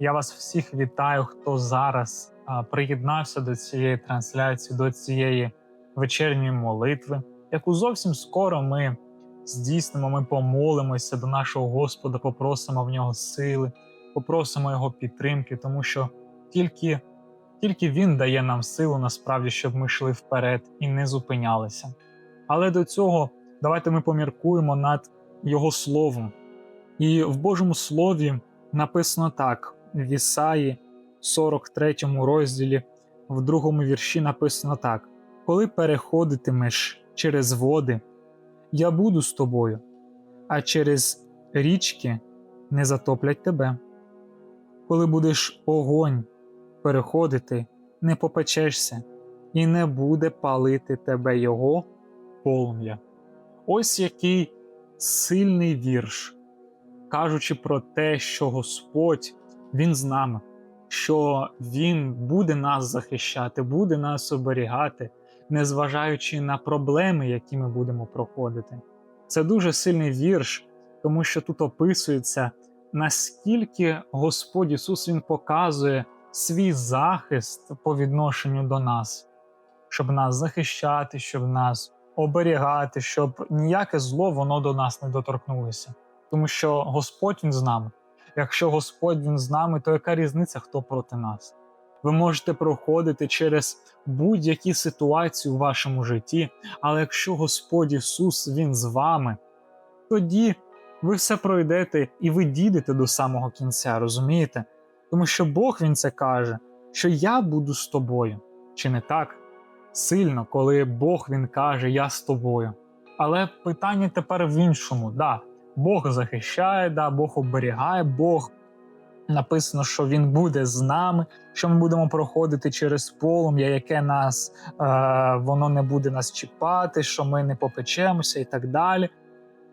Я вас всіх вітаю, хто зараз приєднався до цієї трансляції, до цієї вечірньої молитви, яку зовсім скоро ми здійснимо. Ми помолимося до нашого Господа, попросимо в нього сили, попросимо його підтримки, тому що тільки, тільки Він дає нам силу насправді, щоб ми йшли вперед і не зупинялися. Але до цього давайте ми поміркуємо над Його словом. І в Божому Слові написано так: в Ісаї, 43 розділі, в другому вірші написано так: Коли переходитимеш через води, я буду з тобою, а через річки не затоплять тебе. Коли будеш огонь переходити, не попечешся, і не буде палити тебе його полум'я. Ось який сильний вірш кажучи про те, що Господь Він з нами, що Він буде нас захищати, буде нас оберігати, незважаючи на проблеми, які ми будемо проходити. Це дуже сильний вірш, тому що тут описується, наскільки Господь Ісус Він показує свій захист по відношенню до нас, щоб нас захищати, щоб нас оберігати, щоб ніяке зло воно до нас не доторкнулося тому що Господь він з нами. Якщо Господь він з нами, то яка різниця, хто проти нас? Ви можете проходити через будь-які ситуації у вашому житті, але якщо Господь Ісус Він з вами, тоді ви все пройдете і ви дійдете до самого кінця, розумієте? Тому що Бог Він це каже, що я буду з тобою. Чи не так? Сильно, коли Бог Він каже, я з тобою. Але питання тепер в іншому. Да, Бог захищає, да, Бог оберігає, Бог написано, що Він буде з нами, що ми будемо проходити через полум'я, яке нас е, воно не буде нас чіпати, що ми не попечемося і так далі.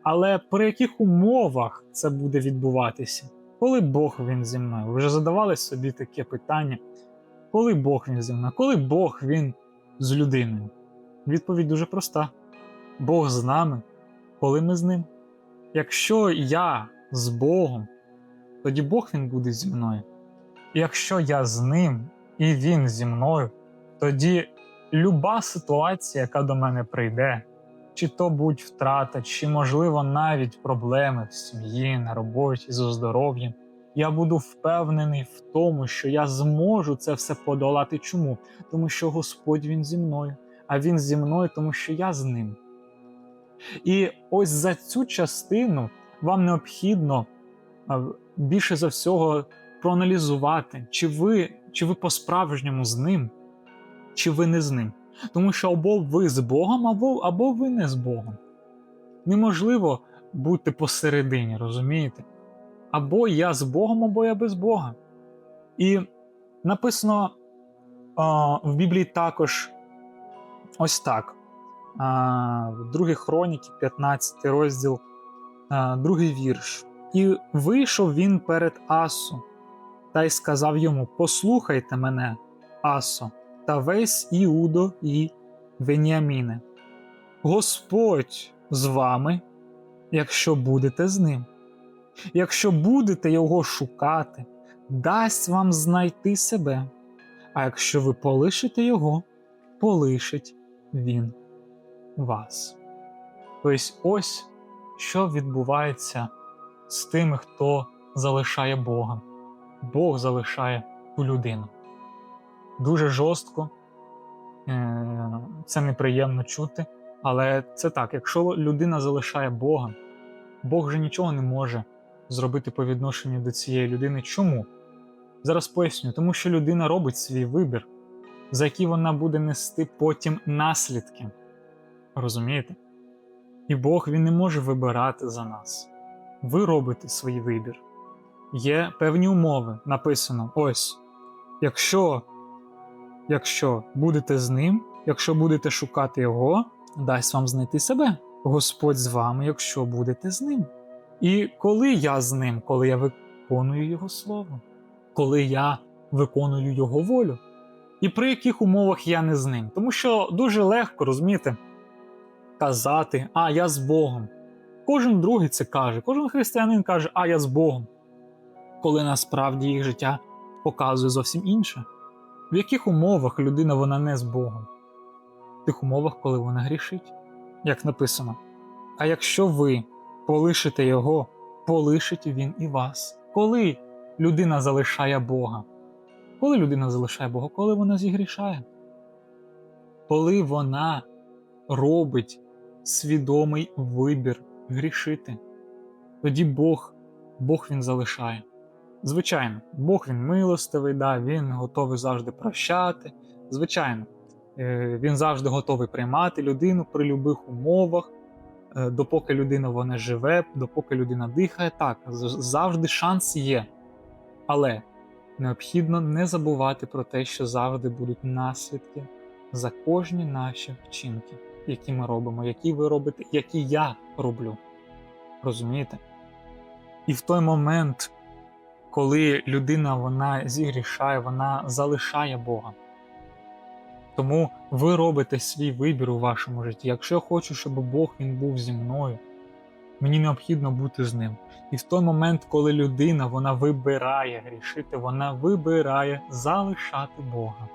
Але при яких умовах це буде відбуватися? Коли Бог він зі мною? Ви вже задавали собі таке питання: коли Бог він зі мною? Коли Бог він з людиною? Відповідь дуже проста: Бог з нами, коли ми з ним. Якщо я з Богом, тоді Бог він буде зі мною. І якщо я з ним і він зі мною, тоді люба ситуація, яка до мене прийде, чи то будь втрата, чи, можливо, навіть проблеми в сім'ї, на роботі, зі здоров'ям, я буду впевнений в тому, що я зможу це все подолати. Чому? Тому що Господь він зі мною, а Він зі мною, тому що я з ним. І ось за цю частину вам необхідно більше за всього проаналізувати, чи ви чи ви по-справжньому з ним, чи ви не з ним. Тому що або ви з Богом, або, або ви не з Богом. Неможливо бути посередині, розумієте? Або я з Богом, або я без Бога. І написано а, в Біблії також ось так в другій хроніки, 15 розділ, другий вірш. І вийшов він перед Асу, та й сказав йому: Послухайте мене, Асо, та весь Іудо і Веніаміне. Господь з вами, якщо будете з ним, якщо будете його шукати, дасть вам знайти себе, а якщо ви полишите його, полишить він вас. Тобто, ось що відбувається з тими, хто залишає Бога. Бог залишає ту людину. дуже жорстко, е, це неприємно чути. Але це так, якщо людина залишає Бога, Бог вже нічого не може зробити по відношенню до цієї людини. Чому? Зараз поясню, тому що людина робить свій вибір, за який вона буде нести потім наслідки. Розумієте? І Бог він не може вибирати за нас. Ви робите свій вибір. Є певні умови. Написано: ось, якщо, якщо будете з ним, якщо будете шукати його, дасть вам знайти себе. Господь з вами, якщо будете з ним. І коли я з ним, коли я виконую Його слово, коли я виконую Його волю, і при яких умовах я не з ним. Тому що дуже легко, розумієте, казати, а я з Богом. Кожен другий це каже, кожен християнин каже, а я з Богом. Коли насправді їх життя показує зовсім інше. В яких умовах людина вона не з Богом? В тих умовах, коли вона грішить, як написано. А якщо ви полишите його, полишить він і вас. Коли людина залишає Бога? Коли людина залишає Бога? Коли вона зігрішає? Коли вона робить свідомий вибір грішити, тоді Бог, Бог він залишає. Звичайно, Бог він милостивий, да, він готовий завжди прощати. Звичайно, е, він завжди готовий приймати людину при будь-яких умовах, е, допоки людина вона живе, допоки людина дихає. Так, завжди шанс є. Але необхідно не забувати про те, що завжди будуть наслідки за кожні наші вчинки, які ми робимо, які ви робите, які я роблю. Розумієте? І в той момент, коли людина вона зігрішає, вона залишає Бога. Тому ви робите свій вибір у вашому житті. Якщо я хочу, щоб Бог він був зі мною, мені необхідно бути з ним. І в той момент, коли людина вона вибирає грішити, вона вибирає залишати Бога.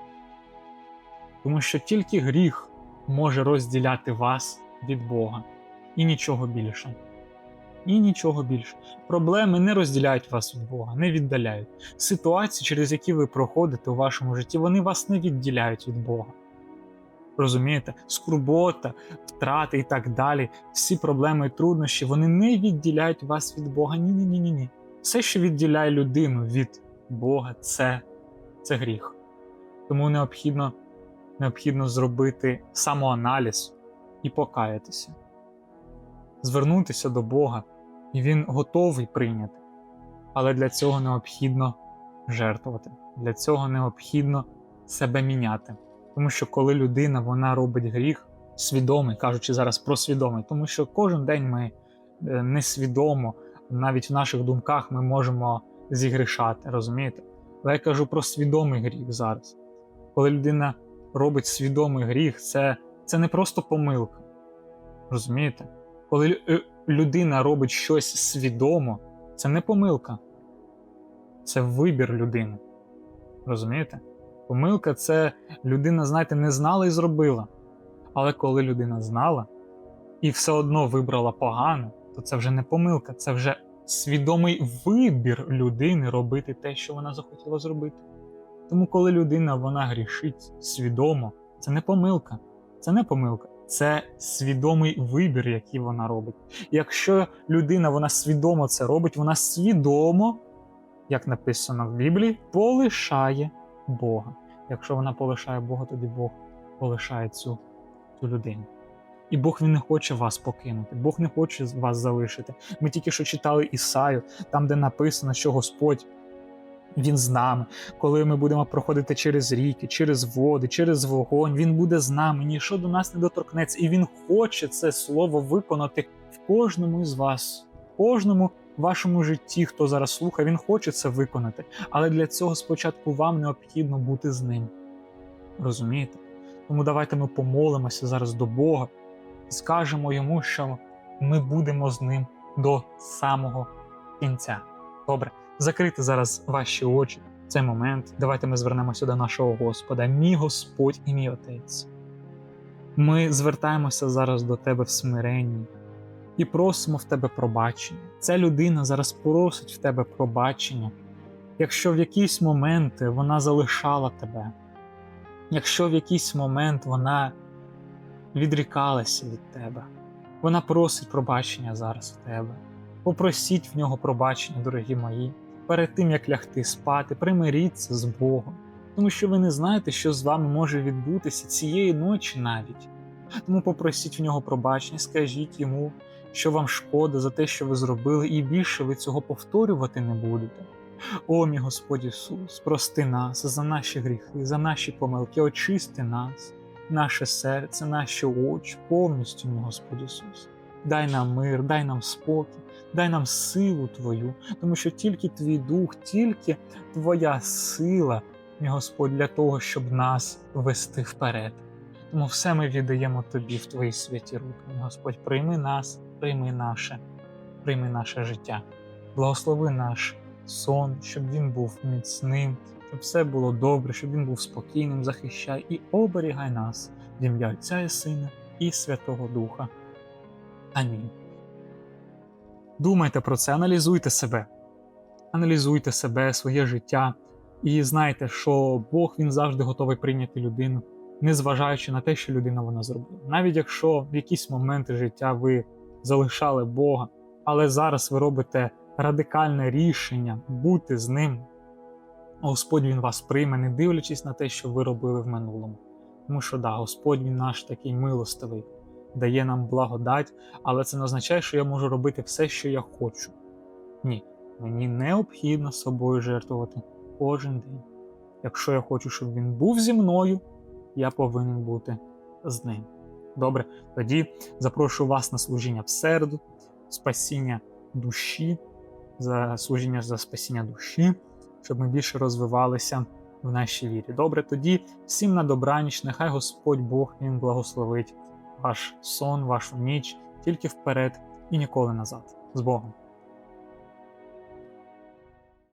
Тому що тільки гріх може розділяти вас від Бога і нічого більше. І нічого більше. Проблеми не розділяють вас від Бога, не віддаляють. Ситуації, через які ви проходите у вашому житті, вони вас не відділяють від Бога. Розумієте? Скорбота, втрати і так далі, всі проблеми і труднощі, вони не відділяють вас від Бога. Ні, ні, ні, ні, ні. Все, що відділяє людину від Бога, це, це гріх. Тому необхідно, необхідно зробити самоаналіз і покаятися, звернутися до Бога, і Він готовий прийняти. Але для цього необхідно жертвувати. Для цього необхідно себе міняти. Тому що коли людина вона робить гріх, свідомий, кажучи зараз про свідомий, тому що кожен день ми е, несвідомо, навіть в наших думках ми можемо зігрішати, розумієте? Але я кажу про свідомий гріх зараз. Коли людина робить свідомий гріх, це, це не просто помилка. Розумієте? Коли е, людина робить щось свідомо, це не помилка, це вибір людини. Розумієте? Помилка це людина, знаєте, не знала і зробила. Але коли людина знала і все одно вибрала погано, то це вже не помилка, це вже свідомий вибір людини робити те, що вона захотіла зробити. Тому, коли людина вона грішить свідомо, це не помилка, це не помилка, це свідомий вибір, який вона робить. Якщо людина вона свідомо це робить, вона свідомо, як написано в Біблії, полишає Бога. Якщо вона полишає Бога, тоді Бог полишає цю, цю людину. І Бог він не хоче вас покинути, Бог не хоче вас залишити. Ми тільки що читали Ісаю, там, де написано, що Господь Він з нами. Коли ми будемо проходити через ріки, через води, через вогонь, Він буде з нами, нічого до нас не доторкнеться. І Він хоче це слово виконати в кожному із вас, в кожному вашому житті, хто зараз слухає, він хоче це виконати. Але для цього спочатку вам необхідно бути з ним. Розумієте? Тому давайте ми помолимося зараз до Бога і скажемо йому, що ми будемо з ним до самого кінця. Добре, закрити зараз ваші очі в цей момент. Давайте ми звернемося до нашого Господа, мій Господь і мій Отець. Ми звертаємося зараз до Тебе в смиренні і просимо в Тебе пробачення. Ця людина зараз просить в Тебе пробачення, якщо в якісь моменти вона залишала тебе, Якщо в якийсь момент вона відрікалася від тебе, вона просить пробачення зараз в тебе. Попросіть в нього пробачення, дорогі мої, перед тим як лягти спати, примиріться з Богом, тому що ви не знаєте, що з вами може відбутися цієї ночі навіть. Тому попросіть в нього пробачення, скажіть йому, що вам шкода за те, що ви зробили, і більше ви цього повторювати не будете. О, мій Господь Ісус, прости нас за наші гріхи, за наші помилки, очисти нас, наше серце, наші очі, повністю, мій Господь Ісус. Дай нам мир, дай нам спокій, дай нам силу Твою, тому що тільки Твій дух, тільки Твоя сила, мій Господь, для того, щоб нас вести вперед. Тому все ми віддаємо Тобі в Твої святі руки. Мій Господь, прийми нас, прийми наше, прийми наше життя. Благослови наш сон, щоб він був міцним, щоб все було добре, щоб він був спокійним, захищай і оберігай нас в ім'я Отця і Сина і Святого Духа. Амінь. Думайте про це, аналізуйте себе, аналізуйте себе, своє життя, і знайте, що Бог він завжди готовий прийняти людину, незважаючи на те, що людина вона зробила. Навіть якщо в якісь моменти життя ви залишали Бога, але зараз ви робите радикальне рішення бути з ним, Господь він вас прийме, не дивлячись на те, що ви робили в минулому. Тому що да, Господь він наш такий милостивий, дає нам благодать, але це не означає, що я можу робити все, що я хочу. Ні, мені необхідно собою жертвувати кожен день. Якщо я хочу, щоб він був зі мною, я повинен бути з ним. Добре, тоді запрошую вас на служіння в середу, спасіння душі, за служіння за спасіння душі, щоб ми більше розвивалися в нашій вірі. Добре, тоді всім на добраніч, нехай Господь Бог він благословить ваш сон, вашу ніч тільки вперед і ніколи назад. З Богом.